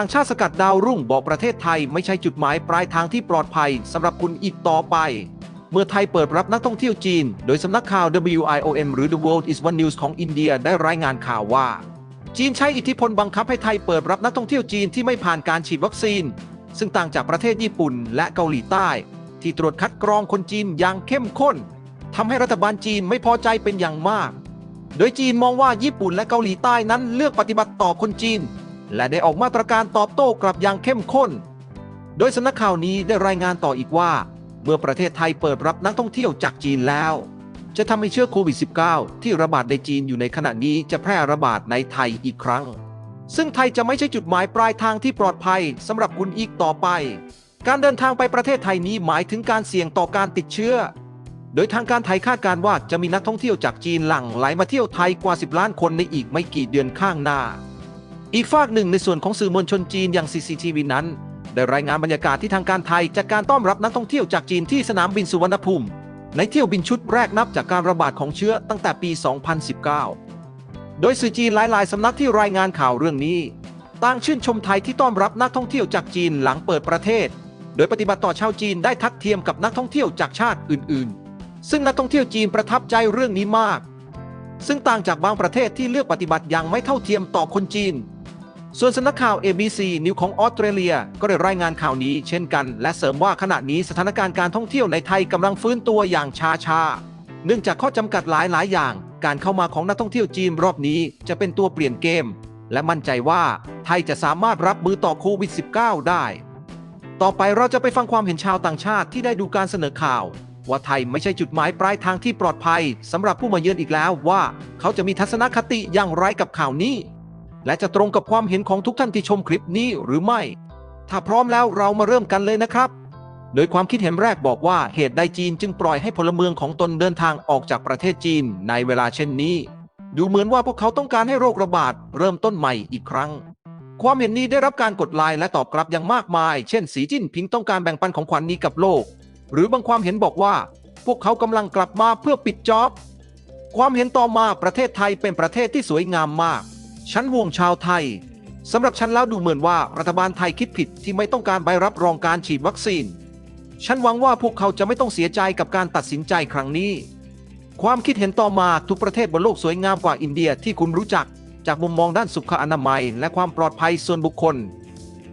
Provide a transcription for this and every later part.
ต่างชาติสกัดดาวรุ่งบอกประเทศไทยไม่ใช่จุดหมายปลายทางที่ปลอดภัยสำหรับคุณอีกต่อไป เมื่อไทยเปิดรับนักท่องเที่ยวจีน โดยสำนักข่าว WIOM หรือ The World is One News ของอินเดียได้รายงานข่าวว่า จีนใช้อิทธิพลบังคับให้ไทยเปิดรับนักท่องเที่ยวจีนที่ไม่ผ่านการฉีดวัคซีน ซึ่งต่างจากประเทศญี่ปุ่นและเกาหลีใต้ ที่ตรวจคัดกรองคนจีนอย่างเข้มข้นทำให้รัฐบาลจีนไม่พอใจเป็นอย่างมาก โดยจีนมองว่าญี่ปุ่นและเกาหลีใต้นั้นเลือกปฏิบัติต่อคนจีน และได้ออกมาตรการตอบโต้กลับอย่างเข้มข้น โดยสำนักข่าวนี้ได้รายงานต่ออีกว่า เมื่อประเทศไทยเปิดรับนักท่องเที่ยวจากจีนแล้ว จะทำให้เชื้อโควิด -19 ที่ระบาดในจีนอยู่ในขณะนี้จะแพร่ระบาดในไทยอีกครั้ง ซึ่งไทยจะไม่ใช่จุดหมายปลายทางที่ปลอดภัยสำหรับคุณอีกต่อไป การเดินทางไปประเทศไทยนี้หมายถึงการเสี่ยงต่อการติดเชื้อ โดยทางการไทยคาดการว่าจะมีนักท่องเที่ยวจากจีนหลั่งไหลมาเที่ยวไทยกว่า 10 ล้านคนในอีกไม่กี่เดือนข้างหน้า อีกฝากหนึ่งในส่วนของสื่อมวลชนจีนอย่าง CCTV นั้น ได้รายงานบรรยากาศที่ทางการไทยจัดการต้อนรับนักท่องเที่ยวจากจีนที่สนามบินสุวรรณภูมิ ในเที่ยวบินชุดแรกนับจากการระบาดของเชื้อตั้งแต่ปี 2019 โดยสื่อจีนหลายๆสำนักที่รายงานข่าวเรื่องนี้ต่างชื่นชมไทยที่ต้อนรับนักท่องเที่ยวจากจีนหลังเปิดประเทศ โดยปฏิบัติต่อชาวจีนได้ทัดเทียมกับนักท่องเที่ยวจากชาติอื่น ๆ ซึ่งนักท่องเที่ยวจีนประทับใจเรื่องนี้มาก ซึ่งต่างจากบางประเทศที่เลือกปฏิบัติอย่างไม่เท่าเทียมต่อคนจีน ส่วนสำนักข่าว ABC นิวของออสเตรเลียก็ได้รายงานข่าวนี้เช่นกัน และเสริมว่าขณะนี้สถานการณ์การท่องเที่ยวในไทยกำลังฟื้นตัวอย่างช้าชาๆเนื่องจากข้อจำกัดหลายหลายๆอย่าง การเข้ามาของนักท่องเที่ยวจีนรอบนี้จะเป็นตัวเปลี่ยนเกม และมั่นใจว่าไทยจะสามารถรับมือต่อโควิด -19 ได้ ต่อไปเราจะไปฟังความเห็นชาวต่างชาติที่ได้ดูการเสนอข่าว ว่าไทยไม่ใช่จุดหมายปลายทางที่ปลอดภัยสำหรับผู้มาเยือนอีกแล้วว่า เขาจะมีทัศนคติอย่างไรกับข่าวนี้ และจะตรงกับความเห็นของทุกท่านที่ชมคลิปนี้หรือไม่ ถ้าพร้อมแล้วเรามาเริ่มกันเลยนะครับ โดยความคิดเห็นแรกบอกว่าเหตุใดจีนจึงปล่อยให้พลเมืองของตนเดินทางออกจากประเทศจีนในเวลาเช่นนี้ ดูเหมือนว่าพวกเขาต้องการให้โรคระบาดเริ่มต้นใหม่อีกครั้ง ความเห็นนี้ได้รับการกดไลค์และตอบกลับอย่างมากมาย เช่น สีจิ้นผิงต้องการแบ่งปันของขวัญนนี้กับโลก หรือบางความเห็นบอกว่า พวกเขากำลังกลับมาเพื่อปิดจ็อบความเห็นต่อมาประเทศไทยเป็นประเทศที่สวยงามมาก ฉันห่วงชาวไทยสำหรับฉันแล้วดูเหมือนว่ารัฐบาลไทยคิดผิดที่ไม่ต้องการใบรับรองการฉีดวัคซีน ฉันหวังว่าพวกเขาจะไม่ต้องเสียใจกับการตัดสินใจครั้งนี้ ความคิดเห็นต่อมาทุกประเทศบนโลกสวยงามกว่าอินเดียที่คุณรู้จัก จากมุมมองด้านสุขอนามัย และความปลอดภัยส่วนบุคคล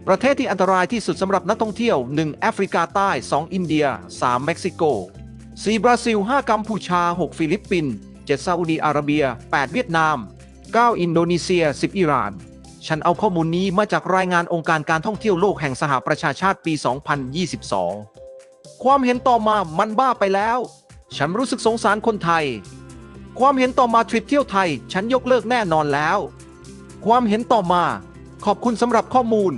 ประเทศที่อันตรายที่สุดสำหรับนักท่องเที่ยว 1. แอฟริกาใต้ 2. อินเดีย 3. เม็กซิโก 4. บราซิล 5. กัมพูชา 6. ฟิลิปปินส์ 7. ซาอุดีอาระเบีย 8. เวียดนาม 9. อินโดนีเซีย 10. อิหร่าน ฉันเอาข้อมูลนี้มาจากรายงานองค์การการท่องเที่ยวโลกแห่งสหประชาชาติปี 2022 ความเห็นต่อมามันบ้าไปแล้ว ฉันรู้สึกสงสารคนไทย ความเห็นต่อมาทริปเที่ยวไทย ฉันยกเลิกแน่นอนแล้ว ความเห็นต่อมา ขอบคุณสำหรับข้อมูล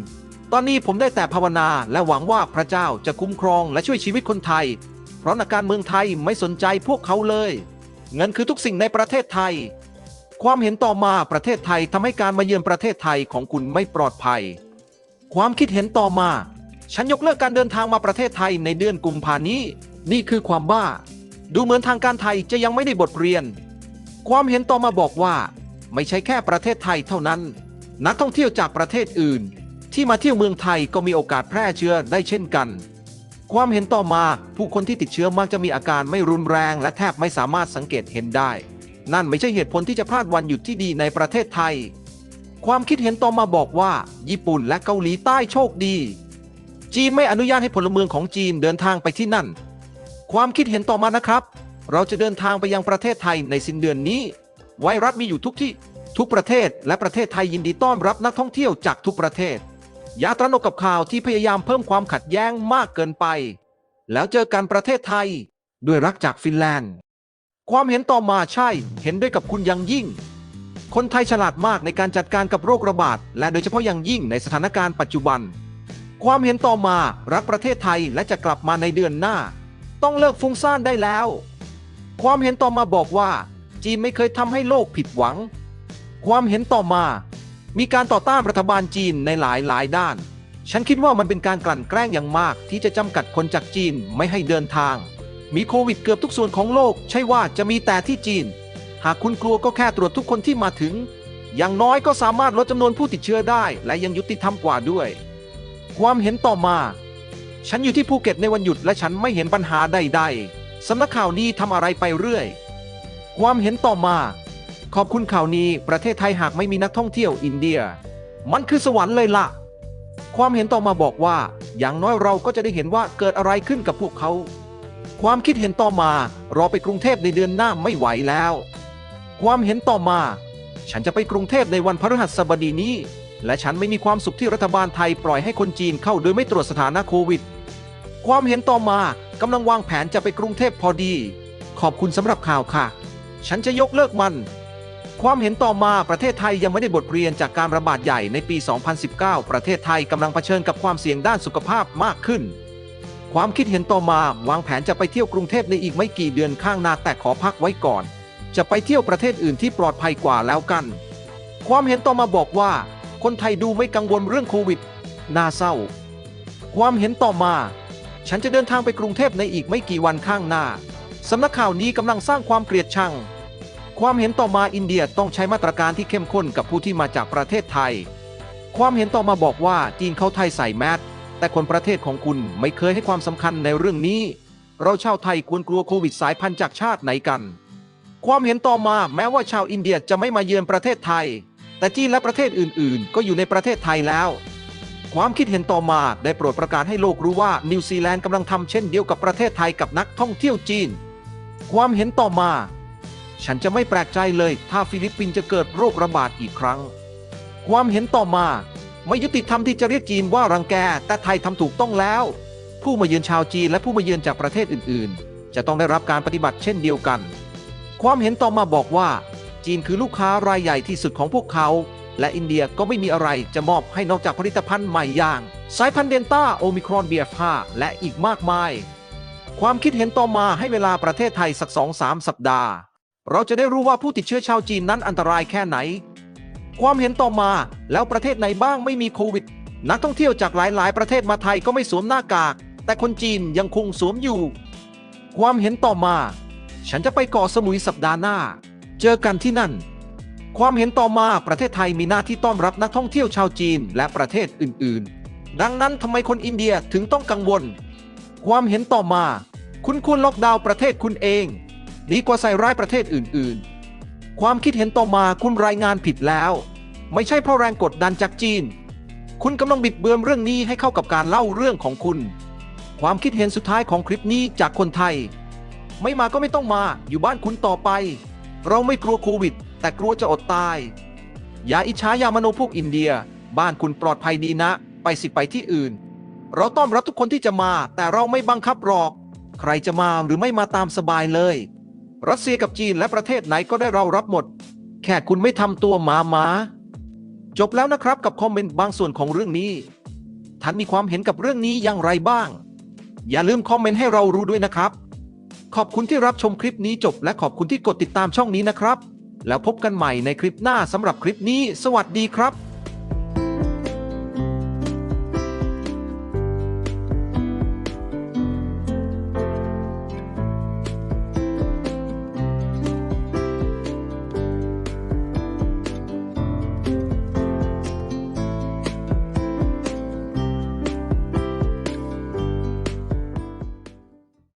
ตอนนี้ผมได้แต่ภาวนาและหวังว่าพระเจ้าจะคุ้มครองและช่วยชีวิตคนไทย เพราะนักการเมืองไทยไม่สนใจพวกเขาเลย เงินคือทุกสิ่งในประเทศไทย ความเห็นต่อมาประเทศไทยทำให้การมาเยือนประเทศไทยของคุณไม่ปลอดภัย ความคิดเห็นต่อมา ฉันยกเลิกการเดินทางมาประเทศไทยในเดือนกุมภานี้ นี่คือความบ้า ดูเหมือนทางการไทยจะยังไม่ได้บทเรียน ความเห็นต่อมาบอกว่า ไม่ใช่แค่ประเทศไทยเท่านั้น นักท่องเที่ยวจากประเทศอื่น ที่มาเที่ยวเมืองไทยก็มีโอกาสแพร่เชื้อได้เช่นกันความเห็นต่อมาผู้คนที่ติดเชื้อมักจะมีอาการไม่รุนแรง และแทบไม่สามารถสังเกตเห็นได้ นั่นไม่ใช่เหตุผลที่จะพลาดวันหยุดที่ดีในประเทศไทย ความคิดเห็นต่อมาบอกว่า ญี่ปุ่นและเกาหลีใต้โชคดี จีนไม่อนุญาตให้พลเมืองของจีนเดินทางไปที่นั่น ความคิดเห็นต่อมานะครับ เราจะเดินทางไปยังประเทศไทยในสิ้นเดือนนี้ ไวรัสมีอยู่ทุกที่ทุกประเทศและประเทศไทยยินดีต้อนรับนักท่องเที่ยวจากทุกประเทศ อย่าตระหนกกับข่าวที่พยายามเพิ่มความขัดแย้งมากเกินไป แล้วเจอกันประเทศไทย ด้วยรักจากฟินแลนด์ ความเห็นต่อมาใช่ เห็นด้วยกับคุณอยังยิ่ง คนไทยฉลาดมากในการจัดการกับโรคระบาด และโดยเฉพาะอย่างยิ่งในสถานการณ์ปัจจุบัน ความเห็นต่อมารักประเทศไทยและจะกลับมาในเดือนหน้า ต้องเลิกฟุ้งซ่านได้แล้ว ความเห็นต่อมาบอกว่า จีนไม่เคยทำให้โลกผิดหวัง ความเห็นต่อมา มีการต่อต้านรัฐบาลจีนในหลายหลายด้าน ฉันคิดว่ามันเป็นการกลั่นแกล้งอย่างมากที่จะจำกัดคนจากจีนไม่ให้เดินทาง มีโควิดเกือบทุกส่วนของโลก ใช่ว่าจะมีแต่ที่จีน หากคุณกลัวก็แค่ตรวจทุกคนที่มาถึง อย่างน้อยก็สามารถลดจำนวนผู้ติดเชื้อได้ และยังยุติธรรมกว่าด้วย ความเห็นต่อมา ฉันอยู่ที่ภูเก็ตในวันหยุดและฉันไม่เห็นปัญหาใดๆสำนักข่าวนี้ทำอะไรไปเรื่อย ความเห็นต่อมา ขอบคุณข่าวนี้ประเทศไทยหากไม่มีนักท่องเที่ยวอินเดีย มันคือสวรรค์เลยล่ะความเห็นต่อมาบอกว่า อย่างน้อยเราก็จะได้เห็นว่าเกิดอะไรขึ้นกับพวกเขา ความคิดเห็นต่อมา รอไปกรุงเทพในเดือนหน้าไม่ไหวแล้ว ความเห็นต่อมา ฉันจะไปกรุงเทพในวันพฤหัสบดีนี้ และฉันไม่มีความสุขที่รัฐบาลไทยปล่อยให้คนจีนเข้าโดยไม่ตรวจสถานะโควิด ความเห็นต่อมากำลังวางแผนจะไปกรุงเทพพอดี ขอบคุณสำหรับข่าวค่ะ ฉันจะยกเลิกมัน ความเห็นต่อมาประเทศไทยยังไม่ได้บทเรียนจากการระบาดใหญ่ในปี 2019 ประเทศไทยกำลังเผชิญกับความเสี่ยงด้านสุขภาพมากขึ้น ความคิดเห็นต่อมาวางแผนจะไปเที่ยวกรุงเทพในอีกไม่กี่เดือนข้างหน้าแต่ขอพักไว้ก่อน จะไปเที่ยวประเทศอื่นที่ปลอดภัยกว่าแล้วกัน ความเห็นต่อมาบอกว่า คนไทยดูไม่กังวลเรื่องโควิดน่าเศร้า ความเห็นต่อมา ฉันจะเดินทางไปกรุงเทพในอีกไม่กี่วันข้างหน้าสำนักข่าวนี้กำลังสร้างความเกลียดชัง ความเห็นต่อมาอินเดียต้องใช้มาตรการที่เข้มข้นกับผู้ที่มาจากประเทศไทย ความเห็นต่อมาบอกว่าจีนเข้าไทยใส่แมส แต่คนประเทศของคุณไม่เคยให้ความสำคัญในเรื่องนี้ เราชาวไทยควรกลัวโควิดสายพันธุ์จากชาติไหนกัน ความเห็นต่อมาแม้ว่าชาวอินเดียจะไม่มาเยือนประเทศไทย แต่จีนและประเทศอื่น ๆ ก็อยู่ในประเทศไทยแล้ว ความคิดเห็นต่อมาได้โปรดประกาศให้โลกรู้ว่านิวซีแลนด์กำลังทำเช่นเดียวกับประเทศไทยกับนักท่องเที่ยวจีน ความเห็นต่อมา ฉันจะไม่แปลกใจเลยถ้าฟิลิปปินส์จะเกิดโรคระบาดอีกครั้ง ความเห็นต่อมา ไม่ยุติธรรมที่จะเรียกจีนว่ารังแก แต่ไทยทำถูกต้องแล้ว ผู้มาเยือนชาวจีนและผู้มาเยือนจากประเทศอื่น ๆ จะต้องได้รับการปฏิบัติเช่นเดียวกัน ความเห็นต่อมาบอกว่า จีนคือลูกค้ารายใหญ่ที่สุดของพวกเขา และอินเดียก็ไม่มีอะไรจะมอบให้นอกจากผลิตภัณฑ์ใหม่อย่าง สายพันธุ์เดนต้าโอมิครอน BF5 และอีกมากมาย ความคิดเห็นต่อมาให้เวลาประเทศไทยสักสองสามสัปดาห์ เราจะได้รู้ว่าผู้ติดเชื้อชาวจีนนั้นอันตรายแค่ไหน ความเห็นต่อมา แล้วประเทศไหนบ้างไม่มีโควิด นักท่องเที่ยวจากหลาย ๆ ประเทศมาไทยก็ไม่สวมหน้ากาก แต่คนจีนยังคงสวมอยู่ ความเห็นต่อมา ฉันจะไปเกาะสมุยสัปดาห์หน้า เจอกันที่นั่น ความเห็นต่อมาประเทศไทยมีหน้าที่ต้อนรับนักท่องเที่ยวชาวจีนและประเทศอื่น ๆ ดังนั้นทำไมคนอินเดียถึงต้องกังวล ความเห็นต่อมา คุณควรล็อกดาวน์ประเทศคุณเอง ดีกว่าใส่ร้ายประเทศอื่น ๆ ความคิดเห็นต่อมาคุณรายงานผิดแล้ว ไม่ใช่เพราะแรงกดดันจากจีน คุณกำลังบิดเบือนเรื่องนี้ให้เข้ากับการเล่าเรื่องของคุณ ความคิดเห็นสุดท้ายของคลิปนี้จากคนไทย ไม่มาก็ไม่ต้องมาอยู่บ้านคุณต่อไป เราไม่กลัวโควิด แต่กลัวจะอดตาย อย่าอิจฉายามโนพวกอินเดีย บ้านคุณปลอดภัยดีนะ ไปสิไปที่อื่น เราต้อนรับทุกคนที่จะมา แต่เราไม่บังคับหรอก ใครจะมาหรือไม่มาตามสบายเลย รัสเซียกับจีนและประเทศไหนก็ได้เรารับหมด แค่คุณไม่ทำตัวหมาหมา จบแล้วนะครับกับคอมเมนต์บางส่วนของเรื่องนี้ ท่านมีความเห็นกับเรื่องนี้อย่างไรบ้าง อย่าลืมคอมเมนต์ให้เรารู้ด้วยนะครับ ขอบคุณที่รับชมคลิปนี้จบ และขอบคุณที่กดติดตามช่องนี้นะครับ แล้วพบกันใหม่ในคลิปหน้าสำหรับคลิปนี้ สวัสดีครับ